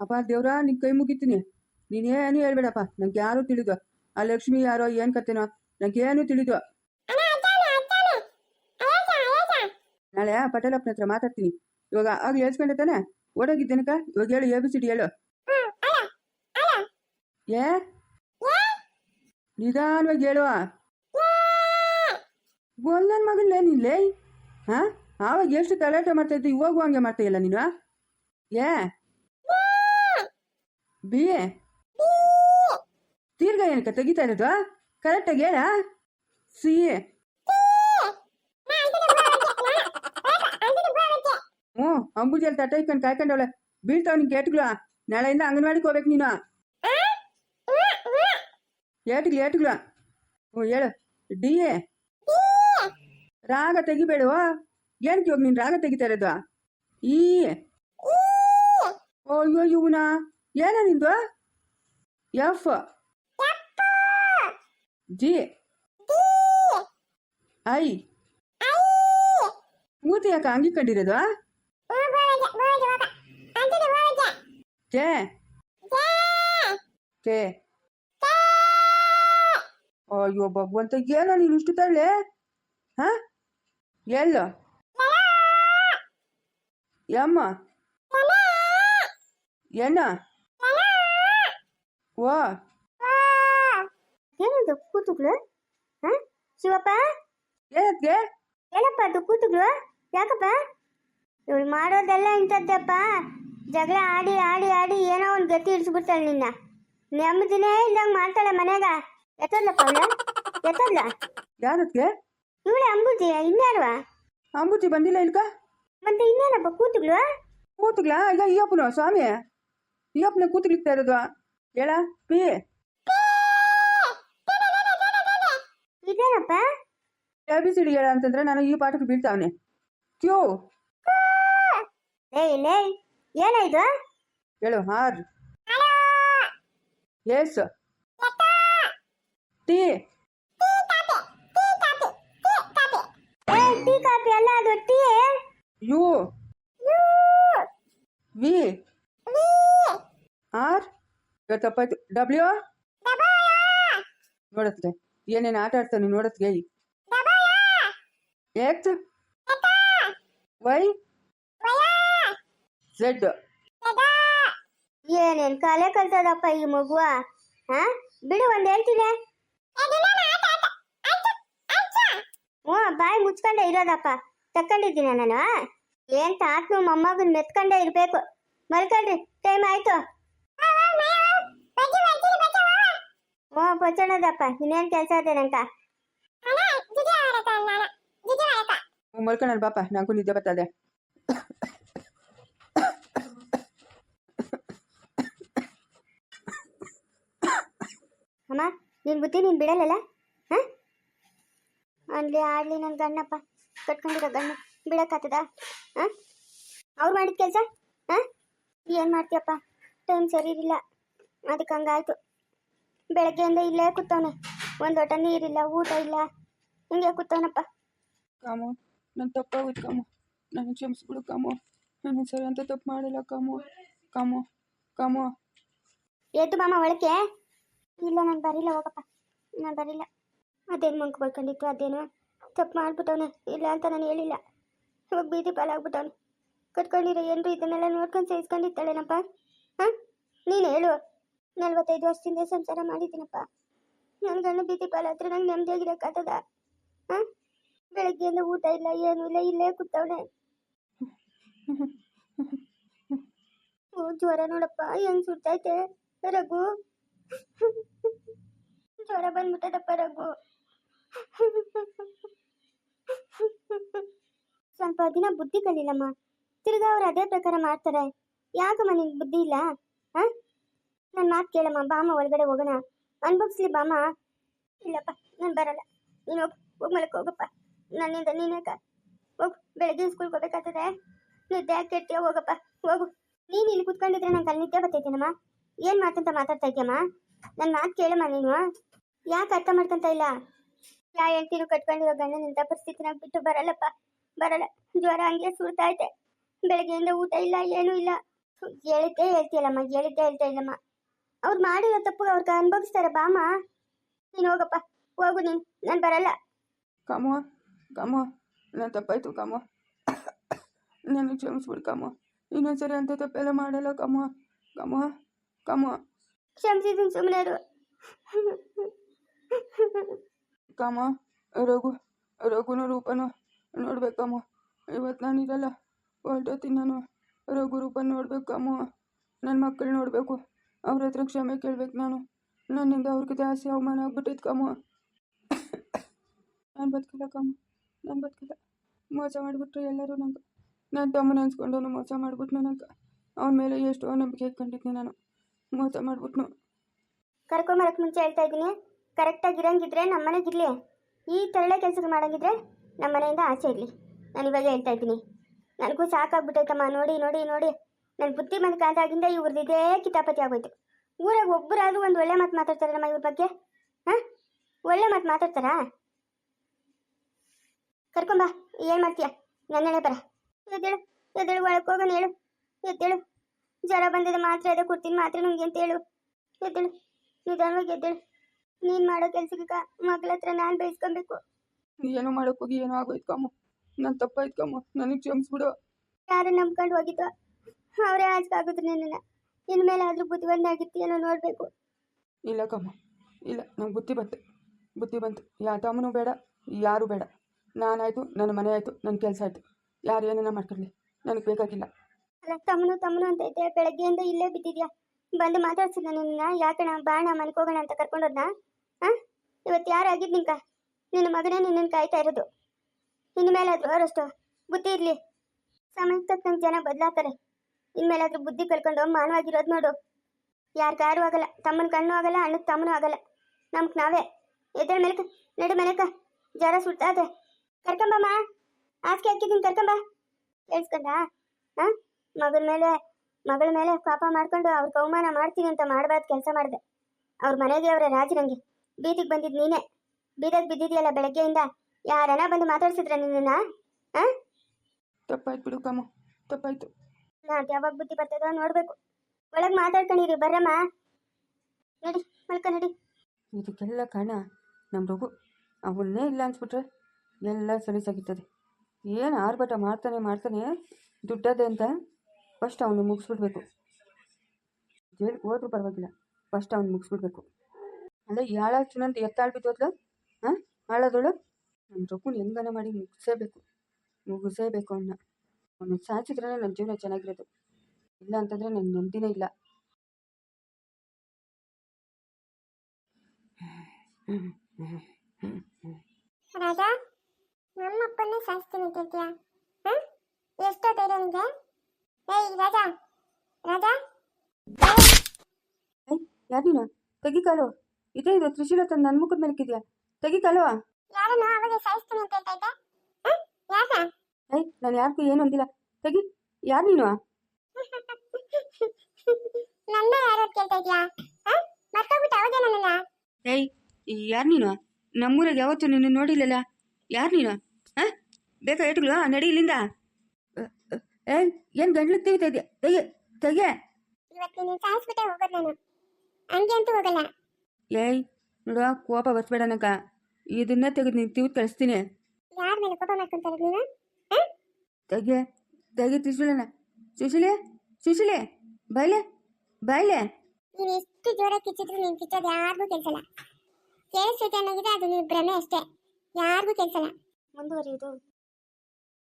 ಅಪ್ಪ ದೇವ್ರ ನಿನ್ ಕೈ ಮುಗಿತೀನಿ. ನೀನೇನು ಹೇಳ್ಬೇಡಪ್ಪ ನಂಗೆ ಯಾರು ತಿಳಿದು. ಆ ಲಕ್ಷ್ಮಿ ಯಾರೋ ಏನ್ ಕತ್ತೇನೋ ನಂಗೆ ಏನು ತಿಳಿದು. ನಾಳೆ ಪಟೇಲಪ್ಪನ ಹತ್ರ ಮಾತಾಡ್ತೀನಿ. ಇವಾಗ ಆಗ ಹೇಳ್ಸ್ಕೊಂಡೆ ತಾನೆ? ಓಡೋಗಿದ್ದೇನಕ ಇವಾಗ ಹೇಳು ಎ ಬಿ ಸಿ ಡಿ ಹೇಳು. ಏ? ನಿಧಾನವಾಗಿ ಹೇಳುವ ನನ್ನ ಮಗನ್ಲೇ ನಿಲ್ಲೇ ಹಾ? ಆವಾಗ ಎಷ್ಟು ತಲಾಟೆ ಮಾಡ್ತಾ ಇದ್ದೀವಿ ಇವಾಗೂ ಹಂಗೆ ಮಾಡ್ತಾ ಇಲ್ಲ ನೀನು? ಏ? ಬಿ ತೀರ್ಗ ಏನಕ್ಕ ತೆಗಿತಾ ಇರೋದು ಕರೆಕ್ಟಾಗಿ ಹೇಳ? ಸಿ ಹ್ಞೂ ಅಂಬುಜಲ್ಲಿ ತಟ್ಟ ಇಟ್ಕೊಂಡು ಕಾಯ್ಕೊಂಡವಳೆ. ಬೀಳ್ತಾವ ನಿನ್ ಏಟ್ಗಳು ನಾಳೆಯಿಂದ ಅಂಗನವಾಡಿಗೆ ಹೋಗ್ಬೇಕು ನೀನು. ಏಟ್ಗಳು ಏಟ್ಗಳು ಹ್ಞೂ ಹೇಳು. ಡಿ. ಎ ರಾಗ ತೆಗಿಬೇಡುವ ಏನಕ್ಕೆ ಇವಾಗ ನೀನು ರಾಗ ತೆಗಿತಾ ಇರೋದು ಈ. ಅಯ್ಯೋ ಇವನ? ಏನ ನಿಂದು ಎಫ್. ಜಿ. ಐ. ಮೂತಿ ಯಾಕೆ ಹಂಗಿ ಕಂಡಿರೋದು ಕೆ. ಕೆ. ಅಯ್ಯೋ ಭಗವಂತ, ಏನೋ ನೀನು ಇಷ್ಟು ತಳ್ಳೆ? ಹಾ? ಎಲ್ಲೋ ಯಮ್ಮ ಎನ್ನ ಓ ಏನದು ಕೂತುಗಳು ಹಾ ಶಿವಪ್ಪ ಏನಕ್ಕೆ ಏನಪ್ಪ ಅದು ಕೂತುಗಳು ಯಾಕಪ್ಪ ಇವಳು ಮಾಡೋದೆಲ್ಲ ಇಂಥದ್ದಪ್ಪ ಜಗಳ ಆಡಿ ಆಡಿ ಆಡಿ ಏನೋ ಒಂದು ಗತಿ ಇಡ್ಸ್ಬಿಡ್ತಾಳೆ ನಿನ್ನ ನೆಮ್ಮದಿನೇ ಇಲ್ದಂಗೆ ಮಾಡ್ತಾಳೆ ಮನ್ಯಾಗ ಎತ್ತದ್ಲಪ್ಪ ಅವಳು ಎತ್ತದ್ಲ ಯಾರಕ್ಕೆ ಇವಳೆ ಅಂಬುಜಿ ಇನ್ಯಾರುವ ಅಂಬುಜಿ ಬಂದಿಲ್ಲ ಇಲ್ಕ ಮತ್ತೆ ಇನ್ನೇನಪ್ಪ ಕೂತುಗಳು ಕೂತ್ಗ್ಲಾ ಈಗ ಅಯ್ಯಪ್ಪನು ಸ್ವಾಮಿ ಅಯ್ಯಪ್ಪನ ಕೂತ್ಲಿಕ್ತಾ ಇರೋದು ಹೇಳ ಪಿ. ಇದೇನಪ್ಪ? ಎ ಬಿ ಸಿ ಡಿ ಹೇಳ ಅಂತಂದ್ರೆ ನಾನು ಈ ಪಾಠಕ್ಕೆ ಬೀಳ್ತಾವನೆ. ಕ್ಯೂ. ಲೇ ಲೇ ಏನಾಯ್ತು ಹೇಳು ಹಾರ್ ಎಸ್. ಟಿ. ಟೀ ಕಾಫಿ ಅಲ್ಲ ಅದು ಟೀ. ಯು. ವಿ. ಆರ್. ತಪ್ಪಾಯ್ತು. ಡಬ್ಲ್ಯೂ ನೋಡತ್ಗೆ ಏನೇನು ಆಟ ಆಡ್ತಾನೆ ನೋಡತ್ಗೆ ಎಕ್ಸ್ ವೈ ಝೆಡ್ ಏನೇನ್ ಕಲೆ ಕಲ್ತದಪ್ಪ ಈ ಮಗುವ ಹಾ ಬಿಡು ಒಂದ್ ಹೇಳ್ತೀನಿ. ಹ್ಞೂ, ಬಾಯಿ ಮುಚ್ಕೊಂಡೆ ಇರೋದಪ್ಪ. ತಕ್ಕೊಂಡಿದ್ದೀನ ನಾನು ಏನ್ ತಾತ್ನು ಮೊಮ್ಮಗನ್ ಮೆತ್ಕೊಂಡೆ ಇರ್ಬೇಕು. ಮಲ್ಕೊಳ್ರಿ ಟೈಮ್ ಆಯ್ತು. ಹ್ಞೂ ಪಚ್ಚಣದಪ್ಪ ಇನ್ನೇನ್ ಕೆಲಸ ಇದೆ ನಂಕ? ಮಲ್ಕೊಂಡ ಪಾಪ. ನಂಗೂ ನಿದ್ದೆ ಬರ್ತದೆ ಅಮ್ಮ ನಿನ್ ಬುದ್ಧಿ ನೀನ್ ಬಿಡಲ್ಲಲ್ಲ? ಹಾ? ಅನ್ಲಿ ಆಡ್ಲಿ ನನ್ ಗಣ್ಣಪ್ಪ ಕಟ್ಕೊಂಡಿರೋ ಗಣ್ಣ ಬಿಡಕ್ಕಾತದ ಹಾ? ಅವ್ರು ಮಾಡಿದ ಕೆಲಸ? ಹಾ? ಏನ್ ಮಾಡ್ತೀಯಪ್ಪ? ಟೈಮ್ ಸರಿ ಇರಲಿಲ್ಲ. ಅದಕ್ಕೆ ಹಂಗಾಯ್ತು. ಬೆಳಗ್ಗೆಯಿಂದ ಇಲ್ಲೇ ಕೂತವನೆ. ಒಂದು ಲೋಟ ನೀರಿಲ್ಲ ಊಟ ಇಲ್ಲ. ಹಿಂಗೆ ಕೂತವನಪ್ಪ. ಕಾಮು ನನ್ನ ತಪ್ಪಾಗುತ್ತೆ ಕಾಮು. ನನಗೆ ಕ್ಷಮಿಸ್ಬಿಡು ಕಾಮು. ನಾನು ಸರಿ ಅಂತ ತಪ್ಪು ಮಾಡಿಲ್ಲ ಕಾಮು. Com com. ಎದ್ದು ಮಾಮ ಒಳಕ್ಕೆ. ಇಲ್ಲ ನಾನು ಬರಿಲ್ಲ ಹೋಗಪ್ಪ. ನಾನು ಬರಿಲ್ಲ. ಅದೇನು ಮಂಕ್ ಬಳ್ಕೊಂಡಿತ್ತು ಅದೇನು ತಪ್ಪು ಮಾಡ್ಬಿಟ್ಟವನು. ಇಲ್ಲ ಅಂತ ನಾನು ಹೇಳಿಲ್ಲ. ಇವಾಗ ಬೀದಿ ಪಾಲಾಗ್ಬಿಟ್ಟವನು. ಕಟ್ಕೊಂಡಿರೋ ಏನರು ಇದನ್ನೆಲ್ಲ ನೋಡ್ಕೊಂಡು ಸಹಿಸ್ಕೊಂಡಿರ್ತಾಳೇನಪ್ಪ? ಹಾಂ? ನೀನು ಹೇಳು. ನಲ್ವತ್ತೈದು ವರ್ಷದಿಂದ ಸಂಸಾರ ಮಾಡಿದ್ದೀನಪ್ಪ. ನನ್ನ ಗಂಡ ಬೀದಿ ಹತ್ರ ನಂಗೆ ನೆಮ್ಮದಿಯಾಗಿರೋಕ್ಕಾಗ್ತದ ಹಾಂ ಬೆಳಗ್ಗೆಯಿಂದ ಊಟ ಇಲ್ಲ, ಏನೂ ಇಲ್ಲ, ಇಲ್ಲೇ ಕೂತವಳೆ ಓ, ಜ್ವರ ನೋಡಪ್ಪ, ಹೆಂಗ್ ಸುಡ್ತೈತೆ ರಘು? ಜ್ವರ ಬಂದ್ಬಿಟ್ಟದಪ್ಪ ರಘು. ಸ್ವಲ್ಪ ದಿನ ಬುದ್ಧಿ ಕಲಿಲ್ಲಮ್ಮ ತಿರ್ಗಾ ಅವ್ರು ಅದೇ ಪ್ರಕಾರ ಮಾಡ್ತಾರೆ. ಯಾಕಮ್ಮ ನಿನ್ ಬುದ್ಧಿ ಇಲ್ಲ? ಹಾ ನನ್ನ ಮಾತು ಕೇಳಮ್ಮ ಬಾಮ ಒಳಗಡೆ ಹೋಗೋಣ. ಅನ್ಭವಿಸ್ಲಿ ಬಾಮ ಇಲ್ಲಪ್ಪ, ನಾನು ಬರಲ್ಲ. ನೀನು ಹೋಗ್, ಹೋಗಿ ಮಲಕ್ಕೆ ಹೋಗಪ್ಪ. ನನ್ನಿಂದ ನೀನೇಕ ಹೋಗು ಬೆಳಗ್ಗೆ ಸ್ಕೂಲ್ಗೆ ಹೋಗ್ಬೇಕಾಗ್ತದೆ. ನಿದ್ದೆ ಯಾಕೆ ಕೆಟ್ಟಿಯ ಹೋಗಪ್ಪ, ಹೋಗು. ನೀನು ಇಲ್ಲಿ ಕುತ್ಕೊಂಡಿದ್ರೆ ನಂಗೆ ಅಲ್ಲಿ ನಿದ್ದೆ ಬರ್ತೈತೇನಮ್ಮ? ಏನು ಮಾತಂತ ಮಾತಾಡ್ತಾ ಇದ್ಯಮ್ಮ? ನನ್ನ ಮಾತು ಕೇಳಮ್ಮ ನೀನು. ಯಾಕೆ ಅರ್ಥ ಮಾಡ್ಕೊಂತ ಇಲ್ಲ? ಯಾ ಹೇಳ್ತೀರು ಕಟ್ಕೊಂಡಿರೋ ಗಂಡನಿಂದ ಪರಿಸ್ಥಿತಿನ ಬಿಟ್ಟು ಬರಲ್ಲಪ್ಪ. ಬರಲ್ಲ. ಜ್ವರ ಹಂಗೆ ಸುಡ್ತಾ ಬೆಳಗ್ಗೆಯಿಂದ ಊಟ ಇಲ್ಲ, ಏನೂ ಇಲ್ಲ. ಹೇಳಿದ್ದೆ ಹೇಳ್ತಿಯಲ್ಲಮ್ಮ, ಹೇಳಿದ್ದೆ ಹೇಳ್ತಾ ಇಲ್ಲಮ್ಮ. ಅವ್ರು ಮಾಡಿರೋ ತಪ್ಪು ಅವ್ರಿಗೆ ಅನುಭವಿಸ್ತಾರೆ ಬಾಮ ನೀನು ಹೋಗಪ್ಪ ಹೋಗು ನೀನು. ನಾನು ಬರಲ್ಲ. ಕಾಮೋ ಕಾಮೋ ನಾನು ತಪ್ಪಾಯ್ತು ಕಾಮೋ. ನನಗೆ ಕ್ಷಮಿಸ್ಬಿಡು ಕಾಮೋ. ಇನ್ನೊಂದ್ಸರಿ ಅಂತ ತಪ್ಪೆಲ್ಲ ಮಾಡಲ್ಲ ಕಾಮೋ. ಕಾಮೋ ಕಾಮೋ. ಕ್ಷಮಿಸಿದ್ದೀನಿ ಸುಮ್ಮನೆ ಕಮ ಕಾಮ ರಘು ರಘುನ ರೂಪನೂ ನೋಡ್ಬೇಕಮ್ಮ ಇವತ್ತು ನಾನು ಇರಲ್ಲ ಹೊರಟೋತೀನಿ ನಾನು. ರಘು ರೂಪ ನೋಡ್ಬೇಕು ಅಮ್ಮ ನನ್ನ ಮಕ್ಕಳು ನೋಡಬೇಕು. ಅವ್ರ ಹತ್ರ ಕ್ಷಮೆ ಕೇಳ್ಬೇಕು ನಾನು. ನನ್ನಿಂದ ಅವ್ರಿಗೆ ಜಾಸ್ತಿ ಅವಮಾನ ಆಗ್ಬಿಟ್ಟೈತೆ ಕಮ್ಮ ನಾನು ಬದುಕಿಲ್ಲ ಕಮ್ಮ ನಾನು ಬದುಕಿಲ್ಲ. ಮೋಸ ಮಾಡಿಬಿಟ್ರು ಎಲ್ಲರೂ ನಂಗೆ. ನನ್ನ ತಮ್ಮನ ಅನ್ಸ್ಕೊಂಡವನು ಮೋಸ ಮಾಡಿಬಿಟ್ನು ನಂಗೆ. ಅವನ ಮೇಲೆ ಎಷ್ಟೋ ನಂಬಿಕೆ ಇಟ್ಕೊಂಡಿದ್ದೆ ನಾನು. ಮೋಸ ಮಾಡಿಬಿಟ್ನು. ಕರ್ಕೊಂಬರಕ್ಕೆ ಮುಂಚೆ ಹೇಳ್ತಾ ಇದ್ದೀನಿ. ಕರೆಕ್ಟಾಗಿ ಇರಂಗಿದ್ರೆ ನಮ್ಮ ಇರಲಿ. ಈ ತರಳೆ ಕೆಲಸ ಮಾಡಂಗಿದ್ರೆ ನಮ್ಮ ಮನೆಯಿಂದ ಆಚೆ ಇರಲಿ. ನಾನು ಇವಾಗ ಹೇಳ್ತಾ ಇದ್ದೀನಿ. ನನಗೂ ಸಾಕಾಗ್ಬಿಟ್ಟೈತಮ್ಮ. ನೋಡಿ ನೋಡಿ ನೋಡಿ. ನನ್ನ ಬುದ್ಧಿ ಬಂದ ಕಾಲದಾಗಿಂದ ಇವ್ರದ್ದು ಇದೇ ಕಿತಾಪತಿ ಆಗೋಯ್ತು. ಊರಾಗ ಒಬ್ಬರಾದ್ರೂ ಒಂದು ಒಳ್ಳೆ ಮಾತು ಮಾತಾಡ್ತಾರೆ ನಮ್ಮ ಇವ್ರ ಬಗ್ಗೆ? ಹಾಂ? ಒಳ್ಳೆ ಮಾತು ಮಾತಾಡ್ತಾರಾ? ಕರ್ಕೊಂಬಾ ಏನು ಮಾಡ್ತೀಯ? ನನ್ನೆಳೆ ಬರ. ಎದ್ದೇಳು ಎದ್ದೇಳು ಒಳಕ್ಕೆ ಹೋಗೋಣ ಹೇಳು. ಎದ್ದೇಳು. ಜ್ವರ ಬಂದಿದೆ ಮಾತ್ರ ಅದೇ ಕೊಡ್ತೀನಿ ಮಾತ್ರ ನಂಗೆ ಅಂತ ಹೇಳು? ಎದ್ದೇಳು ನಿಧಾನವಾಗಿ ಎದ್ದೇಳು. ನೀನು ಮಾಡೋ ಕೆಲ್ಸಕ್ಕೆ ಮಗಳ ಹತ್ರ ನಾನು ಬಯಸ್ಕೊಬೇಕು. ಏನೋ ಮಾಡೋಕ್ಕೋಗಿ ಏನೋ ಆಗೋಯ್ತು ಕಾಮ? ನಾನು ತಪ್ಪಾಯ್ತು ಕಾಮ ನನಗೆ ಕ್ಷಮಿಸ್ಬಿಡು. ಯಾರು ನಂಬ್ಕೊಂಡು ಹೋಗಿದ್ದೋ? ಅವರೇ ಆಗುತ್ತೆ ನಿನ್ನ. ಇನ್ಮೇಲೆ ಆಗುತ್ತೆ ಬುದ್ಧಿವಂತಾಗಿರ್ತೀಯನೋ ನೋಡಬೇಕು. ಇಲ್ಲ ಕಮ್ಮ ಇಲ್ಲ ನಂಗೆ ಬುದ್ಧಿ ಬಂತು. ಬುದ್ಧಿ ಬಂತು. ಯಾ ತಮ್ಮನೂ ಬೇಡ ಯಾರು ಬೇಡ. ನಾನಾಯ್ತು ನನ್ನ ಮನೆ ಆಯ್ತು ನನ್ನ ಕೆಲಸ ಆಯ್ತು. ಯಾರು ಏನನ್ನ ಮಾಡ್ಕೊಳ್ಳಿ ನನಗೆ ಬೇಕಾಗಿಲ್ಲ. ಅಲ್ಲ ತಮ್ಮನು ತಮ್ಮನು ಅಂತ ಐತೆ ಬೆಳಗ್ಗೆಯಿಂದ ಇಲ್ಲೇ ಬಿದ್ದಿದ್ಯಾ? ಬಂದು ಮಾತಾಡ್ಸಿಲ್ಲ ನಿನ್ನ ಯಾಕಣ ಬಾಣ ಮನೆಗೆ ಹೋಗೋಣ ಅಂತ ಕರ್ಕೊಂಡೋದ್ನ? ಹಾಂ ಇವತ್ತು ಯಾರಾಗಿದ್ದು ನಿಂಕ ನಿನ್ನ ಮಗನೇ ನಿನ್ನನ್ನು ಕಾಯ್ತಾ ಇರೋದು. ಇನ್ಮೇಲಾದ್ರೂ ಅವರಷ್ಟು ಬುದ್ಧಿ ಇರಲಿ. ಸಮಯಕ್ಕೆ ತಕ್ಕಂಗೆ ಜನ ಬದಲಾತಾರೆ ಇನ್ಮೇಲಾದ್ರೂ ಬುದ್ಧಿ ಕಲ್ಕೊಂಡು ಮಾನವಾಗಿರೋದು ನೋಡು. ಯಾರಿಗಾರು ಆಗಲ್ಲ. ತಮ್ಮನ ಕಣ್ಣು ಆಗಲ್ಲ ಅಣ್ಣಕ್ಕೆ ತಮ್ಮನೂ ಆಗಲ್ಲ. ನಮ್ಗೆ ನಾವೇ. ಎದ್ರ ಮೇಲಕ ನಡು ಮೇಲಕ ಜ್ವರ ಸುಡ್ತಾದೆ. ಕರ್ಕೊಂಬಮ್ಮ ಹಾಸಿಗೆ ಹಾಕಿದ್ದೀನಿ, ಕರ್ಕೊಂಬ. ಕೇಳಿಸ್ಕೊಂಡ ಹಾಂ? ಮಗನ ಮೇಲೆ, ಮಗಳ ಮೇಲೆ ಪಾಪ ಮಾಡ್ಕೊಂಡು ಅವ್ರ ಕೌಮಾನ ಮಾಡ್ತೀನಿ ಅಂತ ಮಾಡಬಾರ್ದು ಕೆಲಸ ಮಾಡಿದೆ. ಅವ್ರ ಮನೆಗೆ, ಅವರ ರಾಜರಂಗಿ ಬೀದಿಗೆ ಬಂದಿದ್ ನೀನೇ. ಬೀದಕ್ ಬಿದ್ದಿದ್ಯಲ್ಲ ಬೆಳಗ್ಗೆಯಿಂದ. ಯಾರನ್ನ ಬಂದು ಮಾತಾಡ್ಸಿದ್ರ ನಿನ್ನ ಹಾಂ? ತಪ್ಪಾಯ್ತು ಬಿಡು ಕಮ್ಮ ತಪ್ಪಾಯ್ತು. ನಾಟ್ ಯಾವಾಗ ಬುದ್ಧಿ ಬರ್ತದೋ ನೋಡಬೇಕು. ಒಳಗೆ ಮಾತಾಡ್ಕೊಂಡಿರಿ, ಬರ್ರಮ್ಮ. ನಡಿ, ಮಲ್ಕ, ನಡಿ. ಇದಕ್ಕೆಲ್ಲ ಕಾರಣ ನಮ್ಮ ರಘು. ಅವನ್ನೇ ಇಲ್ಲ ಅನ್ಸ್ಬಿಟ್ರೆ ಎಲ್ಲ ಸಲೀಸಾಗಿರ್ತದೆ ಏನು ಆರ್ಭಟ ಮಾಡ್ತಾನೆ ಮಾಡ್ತಾನೆ, ದುಡ್ಡದೆ ಅಂತ ಫಸ್ಟ್ ಅವನು ಮುಗಿಸ್ಬಿಡ್ಬೇಕು. ಜೈಲಿಗೆ ಹೋದ್ರೂ ಪರವಾಗಿಲ್ಲ ಫಸ್ಟ್ ಅವನು ಮುಗಿಸ್ಬಿಡ್ಬೇಕು. ಅಲ್ಲ ಯಾಳ ಚುನಂತ ಎತ್ತಾಳ್ ಬಿದ್ದೋದ್ಲು? ಹಾಂ? ಹಾಳೋದಳು? ನಮ್ಮ ರಘುನ ಹೆಂಗನ ಮಾಡಿ ಮುಗಿಸೇಬೇಕು ಮುಗಿಸೇಬೇಕು ಅವನ್ನ ಅವನು ಸಾಯಿಸಿದ್ರೆ ನನ್ನ ಜೀವನ ಚೆನ್ನಾಗಿರೋದು. ಇಲ್ಲ ಅಂತಂದರೆ ನನ್ನ ನೆಮ್ಮದಿನೇ ಇಲ್ಲ. ರಾಜಾ ನಮ್ಮಪ್ಪನ್ನೇ ಸಾಯಿಸ್ತೀನಿ ಅಂತಿದ್ಯಾ ಹಾಂ? ಎಷ್ಟೋ ಧೈರ್ಯ ನಿಂಗೆ. ಏಯ್ ರಾಜಾ ರಾಜಾ. ಯಾರು ನೀನು? ತೆಗಿ ಕಾಲು. ಇದೇ ಇದು ತ್ರಿಶೂಲ ತಂದು ನನ್ನ ಮುಖದ ಮೇಲೆ ಇಕ್ಕಿದ್ಯಾ ತೆಗಿ ಕಾಲು. ಯಾರನ್ನು ಅವಾಗ ಸಾಯಿಸ್ತೀನಿ ಅಂತ ಹೇಳ್ತಾ ಇದ್ದೆ? ಯಾಕ ಏಯ್ ನಾನು ಯಾರಿಗೂ ಏನು ಅಂದಿಲ್ಲ. ತೆಗಿ ಯಾರು ನೀನು? ನನ್ನ ಯಾರು ಕೇಳ್ತಾ ಇದ್ಯಾ? ಹಾಂ ಮರ್ತೋಗ್ಬಿಟ್ಟು ಅವಾಗೆ ನನ್ನ ಏಯ್ ಯಾರು ನೀನು? ನಮ್ಮೂರಾಗ ಯಾವತ್ತೂ ನಿನ್ನ ನೋಡಿಲ್ಲಲ್ಲ. ಯಾರು ನೀನು? ಹಾಂ ಬೇಕಾ ಏಟುಗಳು ನಡಿ ಇಲ್ಲಿಂದ. ಏಯ್ ಏನು ಗಂಟ್ಲು ತೆಗಿತಾ ಇದೆಯಾ? ತೆಗೆ ತೆಗೆ. ಇವತ್ತು ನೀನು ಸಾಯಿಸ್ಬಿಟ್ಟೆ ಹೋಗೋದು ನಾನು. ಹಂಗೆ ಅಂತೂ ಹೋಗಲ್ಲ. ಏಯ್ ನೋಡುವ ಕೋಪ ಬರ್ಸ್ಬೇಡ ನಕ ಇದನ್ನ ತೆಗೆದು ನೀನು ತಿವಿದು ಕಳಿಸ್ತೀನಿ. ಯಾರ ಮೇಲೆ ಕೋಪ ಮಾಡ್ಕೊಂತಾರೆ ನೀನು? ಹಾಂ ತೆಗೆ ತೆಗೆ ತ್ರಿಶೂಲನ. ಸುಶೀಲೆ ಸುಶೀಲೆ ಬಾಯ್ಲೆ ಬಾಯ್ಲೆ ನೀನು ಎಷ್ಟು ಜೋರಾಗಿ ಕಿಚ್ಚಿದ್ರು ನೀನು ಕಿಚ್ಚೋದು ಯಾರಿಗೂ ಕೆಲಸಲ್ಲ. ಕೇಳಿಸ್ತೈತೆ ಅನ್ನೋಗಿದೆ ಅದು ನೀವು ಭ್ರಮೆ ಅಷ್ಟೇ. ಯಾರಿಗೂ ಕೆಲಸಲ್ಲ. ಮುಂದುವರಿಯೋದು